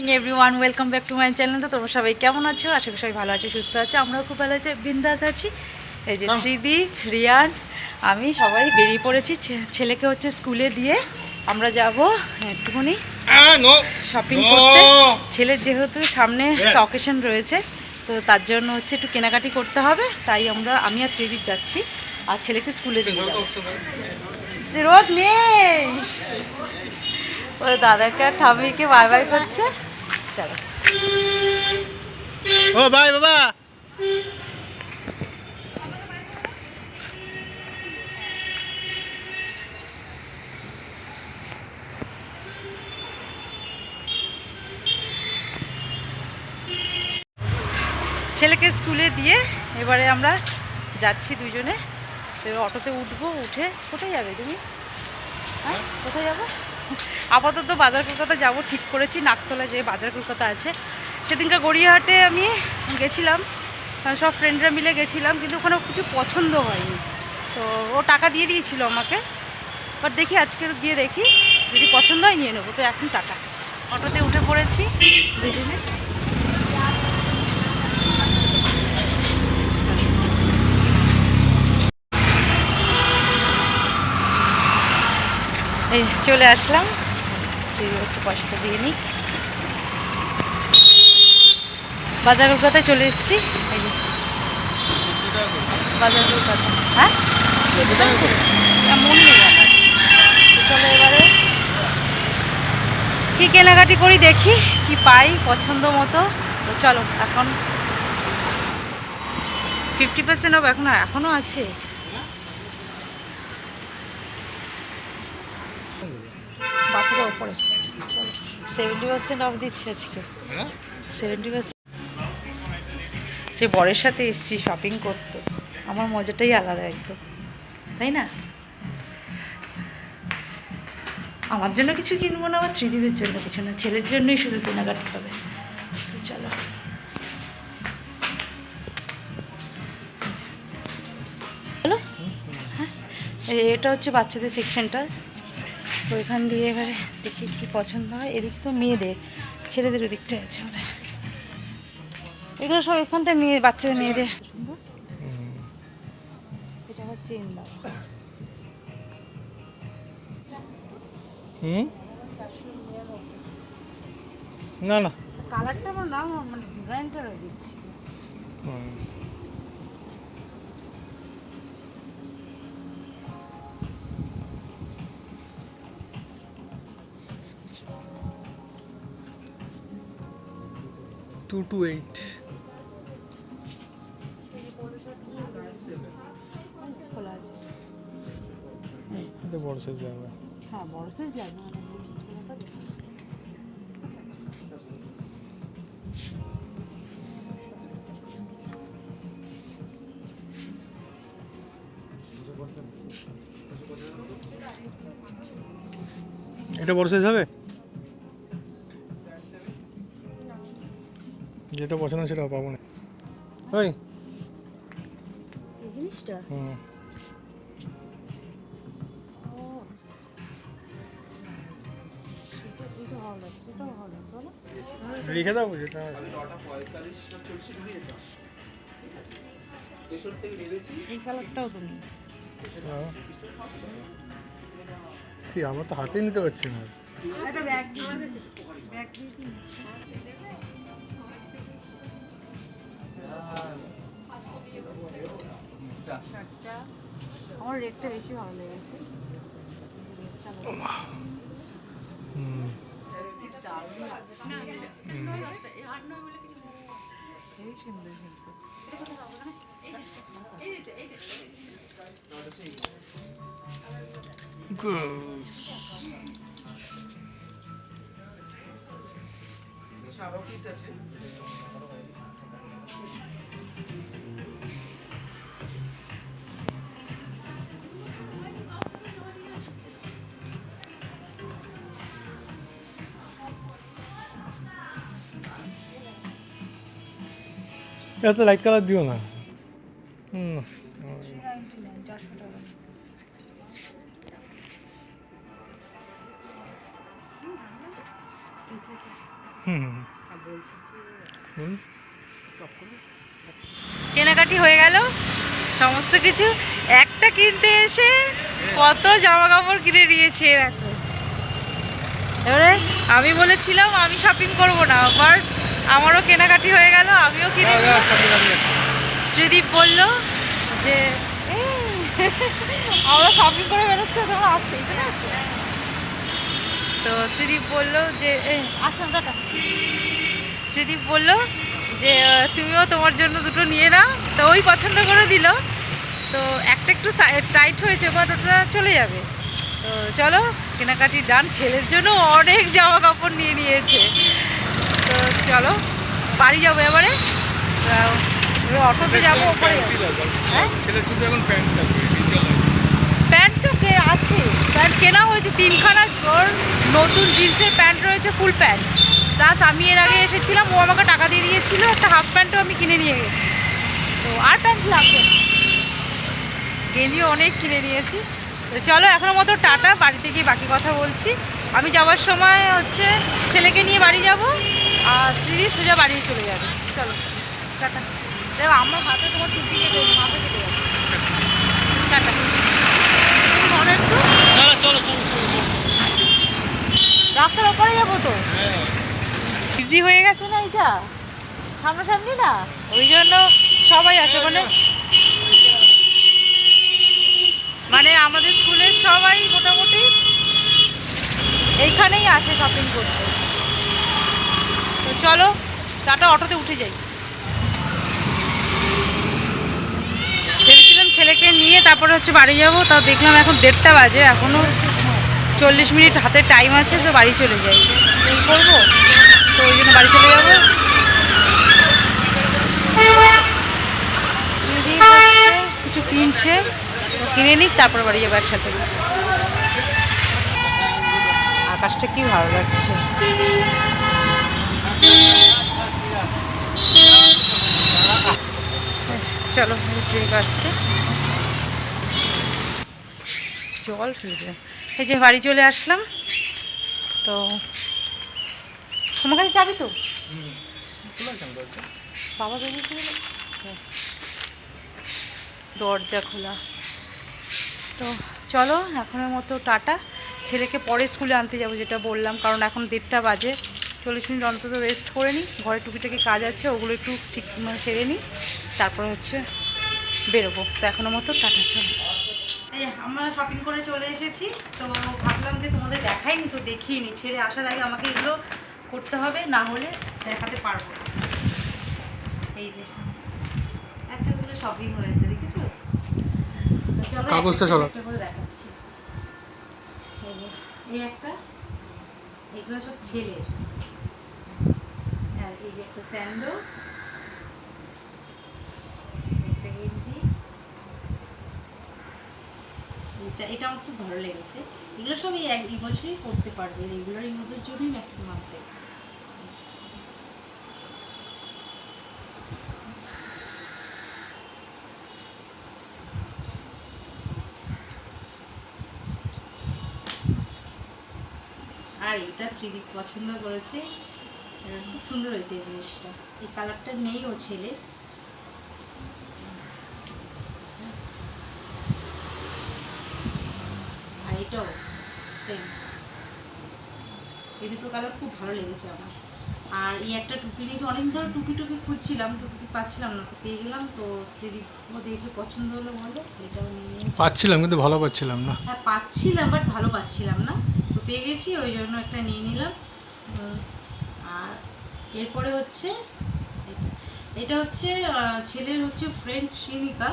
Morning everyone welcome back to my channel তো তোমরা সবাই কেমন আছো? আশা করি সবাই ভালো আছো সুস্থ আছো। আমরাও খুব ভালো আছি। বিন্দাস আছি। এই যে ত্রিদীপ রিয়ান আমি সবাই বেরিয়ে পড়েছি। ছেলেকে হচ্ছে স্কুলে দিয়ে আমরা যাব একটুখানি শপিং করতে। ছেলের যেহেতু সামনে একটা অকেশন রয়েছে তো তার জন্য হচ্ছে একটু কেনাকাটি করতে হবে। তাই আমরা আমি আর ত্রিদীপ যাচ্ছি। আর ছেলেকে স্কুলে দিয়ে যাব। রোদ নেই। ও দাদাকে আর ঠাম্মিকে বাই বাই করছে। চলো। bye, bye, bye. ছেলেকে স্কুলে দিয়ে এবারে আমরা যাচ্ছি দুজনে। তো অটোতে উঠবো উঠে কোথায় যাবে তুমি? হ্যাঁ কোথায় যাব? আপাতত বাজার কলকাতা যাব, ঠিক করেছি। নাকতলা যে বাজার কলকাতা আছে। সেদিনকার গড়িয়াহাটে আমি গেছিলাম। সব ফ্রেন্ডরা মিলে গেছিলাম, কিন্তু ওখানে কিছু পছন্দ হয়নি। তো ও টাকা দিয়ে দিয়েছিল আমাকে। বাট দেখি, আজকে গিয়ে দেখি। যদি পছন্দ হয়, নিয়ে নেব। তো এখন টাকা। অটোতে উঠে পড়েছি দুজনে। এই, চলে আসলাম। হচ্ছে পয়সাটা দিয়ে নিই বাজার কলকাতায় চলে এসেছি। এই যে। বাজার কলকাতা হ্যাঁ? মনে চলো এবারে। কি কেনাকাটি করি দেখি, কি পাই পছন্দ মতো। তো চলো, এখন। ফিফটি পার্সেন্ট অফ এখনও এখনও আছে। বাচ্চাদের ওপরে চলো সেভেন্টি পার্সেন্ট অফ দিচ্ছে আজকে। সেভেন্টি পার্সেন্ট যে বরের সাথে এসছি শপিং করতে আমার মজাটাই আলাদা একদম। তাই না? আমার জন্য কিছু কিনবো না আমার ত্রিদীপের জন্য কিছু না। ছেলের জন্যই শুধু কেনাকাটি হবে। চলো। হ্যাঁ? এটা হচ্ছে বাচ্চাদের সেকশনটা তো এখান দিয়ে এবারে দেখি কি পছন্দ হয়। এদিক তো মেয়েদের ছেলেদের ওদিকটা আছে আমাদের। এগুলো সব এখানটা মেয়ে বাচ্চাদের মেয়েদের। এটা হচ্ছে ইন্দা হুম? না না। কালারটা আমার নাম মানে ডিজাইনটা দিচ্ছি। হুম। টু টু এইট এটা বড় সাইজ যাবে হ্যাঁ বড় সাইজ লাগবে মানে। এটা বড় সাইজ হবে? যেটা পছন্দ সেটা পাবো না। ওই। এই জিনিসটা? হুম। লিখে দাও যেটা আমার তো হাতেই নিতে পারছি না। একটা ব্যাগ দিয়ে ব্যাগ দিয়ে দিন। শার্টটা আমার রেটটা বেশি ভালো লেগেছে রেটটা ভালো। হুম দারুণ লাগছে। হেবি সুন্দর কিন্তু। এত লাইট কালার দিও না। হুম। 399, 400 টাকা। হুম। কেনাকাটি হয়ে গেল সমস্ত কিছু। একটা কিনতে এসে কত জামা কাপড় কিনে নিয়েছে দেখো। এবারে আমি বলেছিলাম আমি শপিং করব না আবার আমারও কেনাকাটি হয়ে গেল আমিও কিনে ত্রিদীপ বলল যে "এই, আমরা শপিং করে বেরোচ্ছি তোমরা আসছে এখানে তো ত্রিদীপ বলল যে "এই, আসলাম টাটা। ত্রিদীপ বলল যে তুমিও তোমার জন্য দুটো নিয়ে নাও। তো ওই পছন্দ করে দিল। তো একটা একটু টাইট হয়েছে বাট ওটা চলে যাবে। তো চলো কেনাকাটি ডান ছেলের জন্য অনেক জামা কাপড় নিয়ে নিয়েছে। তো চলো বাড়ি যাব এবারে। অটোতে যাব ওপরে। হ্যাঁ? প্যান্ট তো কে আছে। প্যান্ট কেনা হয়েছে তিনখানা ওর নতুন জিন্সের প্যান্ট রয়েছে ফুল প্যান্ট প্লাস আমি এর আগে এসেছিলাম, ও আমাকে টাকা দিয়ে দিয়েছিল, একটা হাফ প্যান্টও আমি কিনে নিয়ে গেছি। তো আর প্যান্ট লাগবে গেঞ্জিও অনেক কিনে নিয়েছি। তো চলো, এখনও মতো টাটা, বাড়িতে গিয়ে বাকি কথা বলছি। আমি যাওয়ার সময় হচ্ছে ছেলেকে নিয়ে বাড়ি যাব, আর দিদি সোজা বাড়ি চলে যাবে। চলো, টাটা। দেখো, আমার হাতে তোমার টুপি মাথা কেটে যাচ্ছে টাটা। চলো চলো চলো। রাস্তার ওপরে যাব তো। ইজি হয়ে গেছে না এটা? সামনাসামনি না? ওই জন্য সবাই আসে মানে মানে আমাদের স্কুলের সবাই মোটামুটি এইখানেই আসে শপিং করতে। তো চলো, টাটা অটোতে উঠে যাই। ভেবেছিলাম ছেলেকে নিয়ে তারপরে হচ্ছে বাড়ি যাব, তাও দেখলাম এখন দেড়টা বাজে এখনও চল্লিশ মিনিট হাতে টাইম আছে তো বাড়ি চলে যাই। করব? তো ওই জন্য বাড়ি চলে যাব। কিছু কিনছে কিনে নিক, তারপর বাড়ি যাব একসাথে। আকাশটা কি ভালো লাগছে। চলো ব্রেক আসছে। জল ফ্রিজে এই যে বাড়ি চলে আসলাম। তো তোমার কাছে যাবি তো? বাবা। দরজা খোলা। তো চলো, এখনের মতো টাটা। ছেলেকে পরে স্কুলে আনতে যাব যেটা বললাম, কারণ এখন দেড়টা বাজে। চল্লিশ মিনিট অন্তত রেস্ট করে নিই। ঘরে টুকিটাকি কাজ আছে, ওগুলো একটু ঠিক মানে সেরে নিই। তারপরে হচ্ছে বেরোবো। তো এখনের মতো টাটা, চলো। এই আমরা শপিং করে চলে এসেছি তো ভাবলাম যে তোমাদের দেখাইনি তো দেখিয়ে ছেলে আসার আগে আমাকে এগুলো করতে হবে না হলে দেখাতে পারব না। এই যে এতগুলো শপিং হয়েছে দেখেছ? কাগজটা একটা একটা করে দেখাচ্ছি। এই যে এই একটা এগুলো সব ছেলের। আর এই যে একটা স্যান্ডো একটা গেঞ্জি এটা এটা আমার খুব ভালো লেগেছে। এগুলো সব এই এই বছরই করতে পারবে রেগুলার ইউজের জন্যই ম্যাক্সিমামটাই আর এটা ত্রিদিক পছন্দ করেছে। খুব সুন্দর হয়েছে এই জিনিসটা। এই কালারটা নেই ও ছেলে এটাও সেম এই দুটো কালার খুব ভালো লেগেছে আমার। আর এই একটা টুপি নিয়েছি অনেকদিন ধরে টুপি টুপি খুঁজছিলাম তো টুপি পাচ্ছিলাম না তো পেয়ে গেলাম তো ও দেখে পছন্দ হলো বলো এটাও নিয়ে নিয়েছি। পাচ্ছিলাম কিন্তু ভালো পাচ্ছিলাম না। হ্যাঁ পাচ্ছিলাম বাট ভালো পাচ্ছিলাম না। তো পেয়ে গেছি ওই জন্য একটা নিয়ে নিলাম। আর এরপরে হচ্ছে এটা এটা হচ্ছে ছেলের হচ্ছে ফ্রেন্ড শ্রীমিকা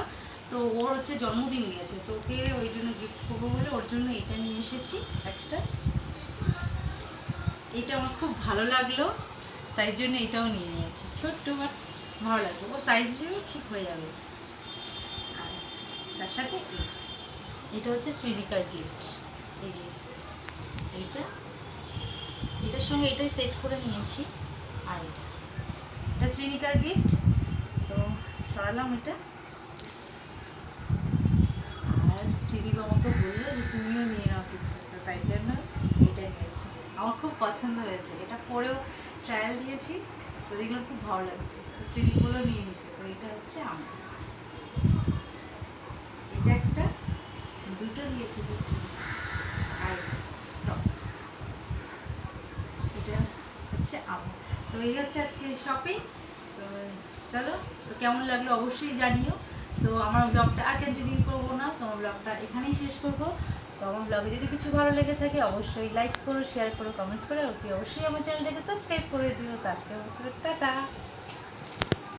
তো ওর হচ্ছে জন্মদিন গেছে তো ওকে ওই জন্য গিফট করব বলে ওর জন্য এটা নিয়ে এসেছি একটা। এটা আমার খুব ভালো লাগল, তাই জন্য এটাও নিয়ে নিয়েছি। ছোট্ট বাট ভালো লাগল। ও সাইজ হিসেবে ঠিক হয়ে যাবে। আর তার সাথে এটা। হচ্ছে শ্রীরিকার গিফট এই যে এইটা এটার সঙ্গে এটাই সেট করে নিয়েছি। আর এটা। এটা শ্রীনিকার গিফট তো সরালাম এটা। ত্রিদীপ আমাকে বলল যে তুমিও নিয়ে নাও কিছু, তো তাই জন্য এটা নিয়েছি। আমার খুব পছন্দ হয়েছে। এটা পরেও ট্রায়াল দিয়েছি, তো দেখলাম খুব ভালো লাগছে। তো ফিলিপগুলো নিয়ে নিতে, তো এটা হচ্ছে আমার। এটা একটা, দুটো দিয়েছি আর এটা হচ্ছে আমার। তো এই হচ্ছে আজকে শপিং তো চলো, তো কেমন লাগল অবশ্যই জানিও। তো আমার ব্লগটা আর কন্টিনিউ করব না, তো আমার ব্লগটা এখানেই শেষ করব। তো আমার ব্লগে যদি কিছু ভালো লেগে থাকে, অবশ্যই লাইক করো শেয়ার করো কমেন্টস করো অতি অবশ্যই আমার চ্যানেলটাকে সাবস্ক্রাইব করে দিও। তো আজকের মতো টাটা।